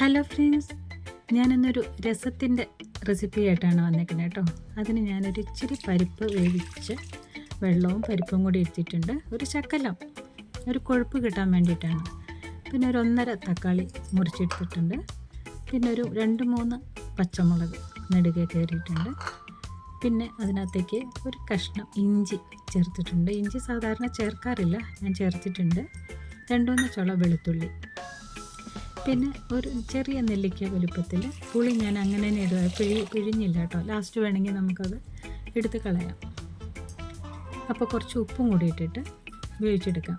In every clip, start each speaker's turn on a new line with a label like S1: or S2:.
S1: Hello friends ഞാനിന്നൊരു രസത്തിന്റെ recipe ആയിട്ടാണ് വന്നേക്കുന്നത് കേട്ടോ. അതിന് ഞാനൊരു ഇച്ചിരി പരിപ്പ് വേവിച്ച് വെള്ളവും പരിപ്പും കൂടി എടുത്തിട്ടുണ്ട് ഒരു ശക്കലം ഒരു കൊഴുപ്പ് കിട്ടാൻ വേണ്ടിയിട്ടാണ്. പിന്നെ ഒരു ഒന്നര തക്കാളി മുറിച്ചെടുത്തിട്ടുണ്ട് പിന്നെ ഒരു രണ്ട് മൂന്ന് പച്ചമുളക് നെടുകെ കയറിയിട്ടുണ്ട്. പിന്നെ അതിനകത്തേക്ക് ഒരു കഷ്ണം ഇഞ്ചി ചേർത്തിട്ടുണ്ട്. ഇഞ്ചി സാധാരണ ചേർക്കാറില്ല ഞാൻ ചേർത്തിട്ടുണ്ട്. രണ്ടുമൂന്ന് ചുള വെളുത്തുള്ളി പിന്നെ ഒരു ചെറിയ നെല്ലിക്ക വലുപ്പത്തിൽ പുളി ഞാൻ അങ്ങനെ തന്നെ ഇടുക. പിഴി പിഴിഞ്ഞില്ല കേട്ടോ. ലാസ്റ്റ് വേണമെങ്കിൽ നമുക്കത് എടുത്ത് കളയാം. അപ്പോൾ കുറച്ച് ഉപ്പും കൂടി ഇട്ടിട്ട് വേവിച്ചെടുക്കാം.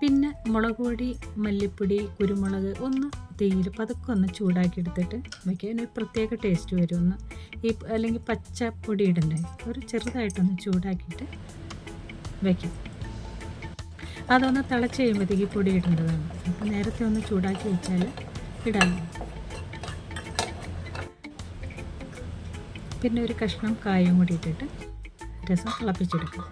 S1: പിന്നെ മുളക് പൊടി മല്ലിപ്പൊടി കുരുമുളക് ഒന്ന് തീയിൽ പതുക്കെ ഒന്ന് ചൂടാക്കി എടുത്തിട്ട് വയ്ക്കാൻ ഒരു പ്രത്യേക ടേസ്റ്റ് വരും ഒന്ന്. ഈ അല്ലെങ്കിൽ പച്ച പൊടി ഇടണ്ടേ? ഒരു ചെറുതായിട്ടൊന്ന് ചൂടാക്കിയിട്ട് വയ്ക്കും അതൊന്ന് തിളച്ച് കഴിയുമ്പോഴത്തേക്ക് പൊടി ഇടേണ്ടതാണ്. അപ്പോൾ നേരത്തെ ഒന്ന് ചൂടാക്കി വെച്ചാൽ ഇടാൻ പിന്നെ ഒരു കഷ്ണം കായം കൂടി ഇട്ടിട്ട് രസം തിളപ്പിച്ചെടുക്കും.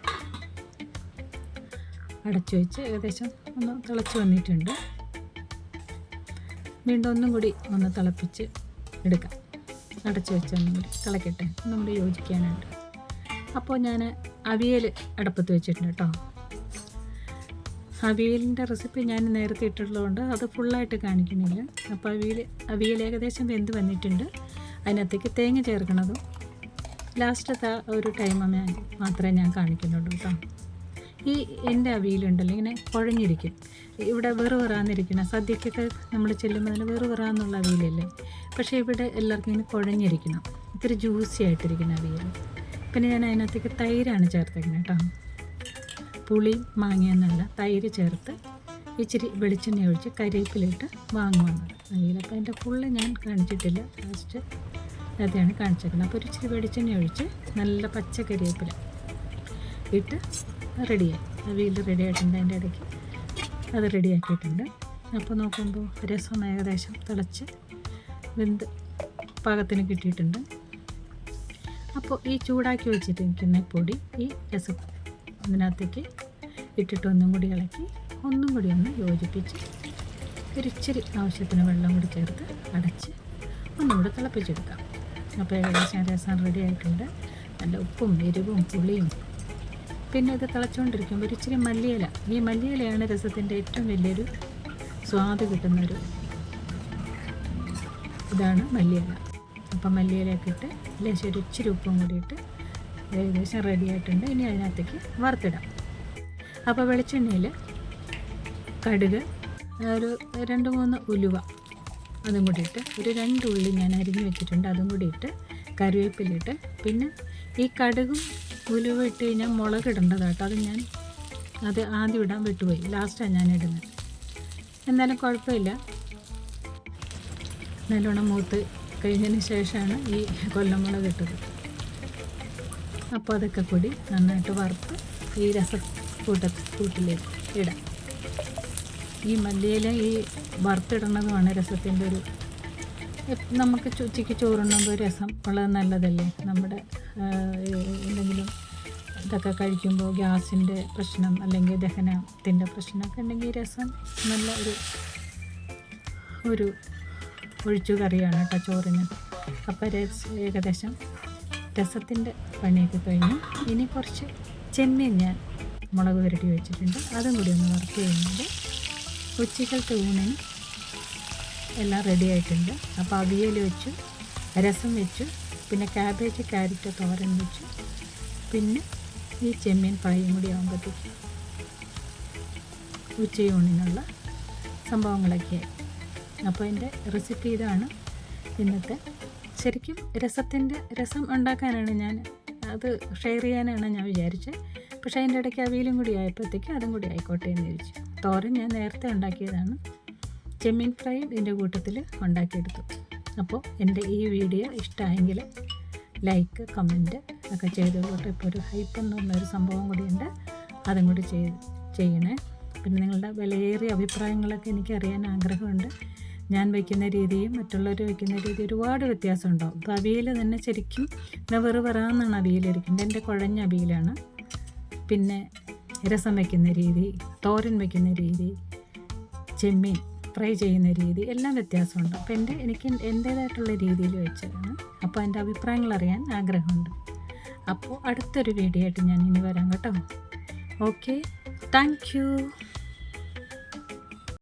S1: അടച്ചു വെച്ച് ഏകദേശം ഒന്ന് തിളച്ച് വന്നിട്ടുണ്ട്. വീണ്ടും ഒന്നും കൂടി ഒന്ന് തിളപ്പിച്ച് എടുക്കാം. അടച്ചു വെച്ച് ഒന്നും കൂടി തിളക്കട്ടെ. ഒന്നും കൂടി യോജിക്കാനായിട്ട് അപ്പോൾ ഞാൻ അവിയൽ അടുപ്പത്ത് വെച്ചിട്ടുണ്ട് കേട്ടോ. അവിയലിന്റെ റെസിപ്പി ഞാൻ നേരത്തെ ഇട്ടിട്ടുള്ളതുകൊണ്ട് അത് ഫുള്ളായിട്ട് കാണിക്കുന്നില്ല അപ്പോൾ അവിയൽ അവിയൽ ഏകദേശം വെന്ത് വന്നിട്ടുണ്ട്. അതിനകത്തേക്ക് തേങ്ങ ചേർക്കണതും ലാസ്റ്റത്തെ ഒരു ടൈം മാത്രമേ ഞാൻ കാണിക്കുന്നുള്ളൂ കേട്ടോ. ഈ എന്റെ അവിയലുണ്ടല്ലോ ഇങ്ങനെ കുഴഞ്ഞിരിക്കും. ഇവിടെ വെറു വെറാന്നിരിക്കണം സദ്യക്കൊക്കെ നമ്മൾ ചെല്ലുമ്പോൾ അതിന് വെറു വെറാന്നുള്ള അവിയലല്ലേ? പക്ഷേ ഇവിടെ എല്ലാവർക്കും ഇങ്ങനെ കുഴഞ്ഞിരിക്കണം. ഇത്തിരി ജ്യൂസി ആയിട്ടിരിക്കുന്ന അവിയൽ പിന്നെ ഞാൻ അതിനകത്തേക്ക് തൈരാണ് ചേർത്തേക്കുന്നത് കേട്ടോ. പുളി മാങ്ങയെന്നല്ല തൈര് ചേർത്ത് ഇച്ചിരി വെളിച്ചെണ്ണ ഒഴിച്ച് കരിവേപ്പിലിട്ട് വാങ്ങുവാണ്. അതിലപ്പോൾ അതിന്റെ ഫുള്ള് ഞാൻ കാണിച്ചിട്ടില്ല. ലാസ്റ്റ് അതാണ് കാണിച്ചേക്കുന്നത്. അപ്പോൾ ഒരിച്ചിരി വെളിച്ചെണ്ണ ഒഴിച്ച് നല്ല പച്ച കരിവേപ്പില ഇട്ട് റെഡിയായി വീട് റെഡി ആയിട്ടുണ്ട്. അതിന്റെ ഇടയ്ക്ക് അത് റെഡിയാക്കിയിട്ടുണ്ട് അപ്പോൾ നോക്കുമ്പോൾ രസം ഏകദേശം തിളച്ച് വെന്ത് പാകത്തിന് കിട്ടിയിട്ടുണ്ട്. അപ്പോൾ ഈ ചൂടാക്കി വെച്ചിരിക്കുന്ന പൊടി ഈ രസം അതിനകത്തേക്ക് ഇട്ടിട്ട് ഒന്നും കൂടി ഇളക്കി ഒന്നും കൂടി ഒന്ന് യോജിപ്പിച്ച് ഒരിച്ചിരി ആവശ്യത്തിന് വെള്ളം കൂടി ചേർത്ത് അടച്ച് ഒന്നും കൂടി തിളപ്പിച്ചെടുക്കാം. അപ്പോൾ ഏകദേശം രസം റെഡി ആയിട്ടുണ്ട്. നല്ല ഉപ്പും എരിവും പുളിയും. പിന്നെ ഇത് തിളച്ചുകൊണ്ടിരിക്കുമ്പോൾ ഒരു ഇച്ചിരി മല്ലിയില. ഈ മല്ലിയിലയാണ് രസത്തിന്റെ ഏറ്റവും വലിയൊരു സ്വാദ് കിട്ടുന്നൊരു ഇതാണ് മല്ലിയില. അപ്പം മല്ലിയിലയൊക്കെ ഇട്ട് ലേശം ഒരു ഇച്ചിരി ഉപ്പും കൂടിയിട്ട് ഏകദേശം റെഡി ആയിട്ടുണ്ട്. ഇനി അതിനകത്തേക്ക് വറുത്തിടാം. അപ്പോൾ വെളിച്ചെണ്ണയിൽ കടുക് ഒരു രണ്ട് മൂന്ന് ഉലുവ അതും കൂടി ഇട്ട് ഒരു രണ്ട് ഉള്ളി ഞാൻ അരിഞ്ഞ് വെച്ചിട്ടുണ്ട്. അതും കൂടി ഇട്ട് കറിവേപ്പിലിട്ട്. പിന്നെ ഈ കടുകും ഉലുവ ഇട്ട് കഴിഞ്ഞാൽ മുളക് ഇടേണ്ടത് കേട്ടോ. അത് ഞാൻ അത് ആദ്യം ഇടാൻ വിട്ടുപോയി. ലാസ്റ്റാണ് ഞാൻ ഇടുന്നത്. എന്നാലും കുഴപ്പമില്ല. നല്ലോണം മൂത്ത് കഴിഞ്ഞതിന് ശേഷമാണ് ഈ കൊല്ലമുളക് ഇട്ടത്. അപ്പോൾ അതൊക്കെ കൂടി നന്നായിട്ട് വറുത്ത് ഈ രസ കൂട്ട കൂട്ടിലേക്ക് ഇടാം. ഈ മല്ലിയില ഈ വറുത്തിടുന്നതുമാണ് രസത്തിന്റെ ഒരു നമുക്ക് ഉച്ചയ്ക്ക് ചോറുണ്ണുമ്പോൾ രസം ഉള്ളത് നല്ലതല്ലേ? നമ്മുടെ എന്തെങ്കിലും ഇതൊക്കെ കഴിക്കുമ്പോൾ ഗ്യാസിന്റെ പ്രശ്നം അല്ലെങ്കിൽ ദഹനത്തിന്റെ പ്രശ്നമൊക്കെ ഉണ്ടെങ്കിൽ രസം നല്ല ഒരു ഒരു ഒഴിച്ചു കറിയാണ് കേട്ടോ ചോറിന്. അപ്പോൾ രസം ഏകദേശം രസത്തിന്റെ പണിയൊക്കെ കഴിഞ്ഞു ഇനി കുറച്ച് ചെമ്മീൻ ഞാൻ മുളക് പുരട്ടി വെച്ചിട്ടുണ്ട്. അതും കൂടി ഒന്ന് വർക്ക് ചെയ്യുന്നുണ്ട് ഉച്ചക്കലത്തെ ഊണിന് എല്ലാം റെഡി ആയിട്ടുണ്ട്. അപ്പോൾ അവിയൽ വെച്ചു രസം വെച്ചു പിന്നെ ക്യാബേജ് ക്യാരറ്റ് തോരൻ വെച്ചു പിന്നെ ഈ ചെമ്മീൻ ഫ്രൈയും കൂടി ആകുമ്പോഴത്തേക്ക് ഉച്ചയൂണിനുള്ള സംഭവങ്ങളൊക്കെയായി അപ്പോൾ എന്റെ റെസിപ്പി ഇതാണ് ഇന്നത്തെ ശരിക്കും രസത്തിന്റെ രസം ഉണ്ടാക്കാനാണ് ഞാൻ അത് ഷെയർ ചെയ്യാനാണ് ഞാൻ വിചാരിച്ചത് പക്ഷേ അതിന്റെ ഇടയ്ക്ക് അവിയലും കൂടി ആയപ്പോഴത്തേക്ക് അതും കൂടി ആയിക്കോട്ടെ എന്ന് ചോദിച്ചു തോരൻ ഞാൻ നേരത്തെ ഉണ്ടാക്കിയതാണ്. ചെമ്മീൻ ഫ്രൈ ഇതിന്റെ കൂട്ടത്തിൽ ഉണ്ടാക്കിയെടുത്തു. അപ്പോൾ എന്റെ ഈ വീഡിയോ ഇഷ്ടമായെങ്കിൽ ലൈക്ക് കമന്റ് ഒക്കെ ചെയ്തോളൂട്ടോ ഇപ്പോൾ ഒരു ഹൈപ്പ് എന്ന് പറഞ്ഞൊരു സംഭവം കൂടിയുണ്ട്. അതും കൂടി ചെയ്യണേ. പിന്നെ നിങ്ങളുടെ വിലയേറിയ അഭിപ്രായങ്ങളൊക്കെ എനിക്ക് അറിയാൻ ആഗ്രഹമുണ്ട്. ഞാൻ വയ്ക്കുന്ന രീതിയും മറ്റുള്ളവർ വയ്ക്കുന്ന രീതി ഒരുപാട് വ്യത്യാസമുണ്ടാവും അപ്പോൾ അവിയൽ തന്നെ ശരിക്കും വെറു വെറാന്നാണ് അവിയലിരിക്കുന്നത് എന്റെ കുഴഞ്ഞ അവിയലാണ്. പിന്നെ രസം വയ്ക്കുന്ന രീതി തോരൻ വയ്ക്കുന്ന രീതി ചെമ്മീൻ ഫ്രൈ ചെയ്യുന്ന രീതി എല്ലാം വ്യത്യാസമുണ്ട്. അപ്പോൾ എന്റെ എനിക്ക് എന്റേതായിട്ടുള്ള രീതിയിൽ വെച്ചതാണ്. അപ്പോൾ എന്റെ അഭിപ്രായങ്ങൾ അറിയാൻ ആഗ്രഹമുണ്ട്. അപ്പോൾ അടുത്തൊരു വീഡിയോ ആയിട്ട് ഞാൻ ഇനി വരാം കേട്ടോ. ഓക്കെ. Thank you.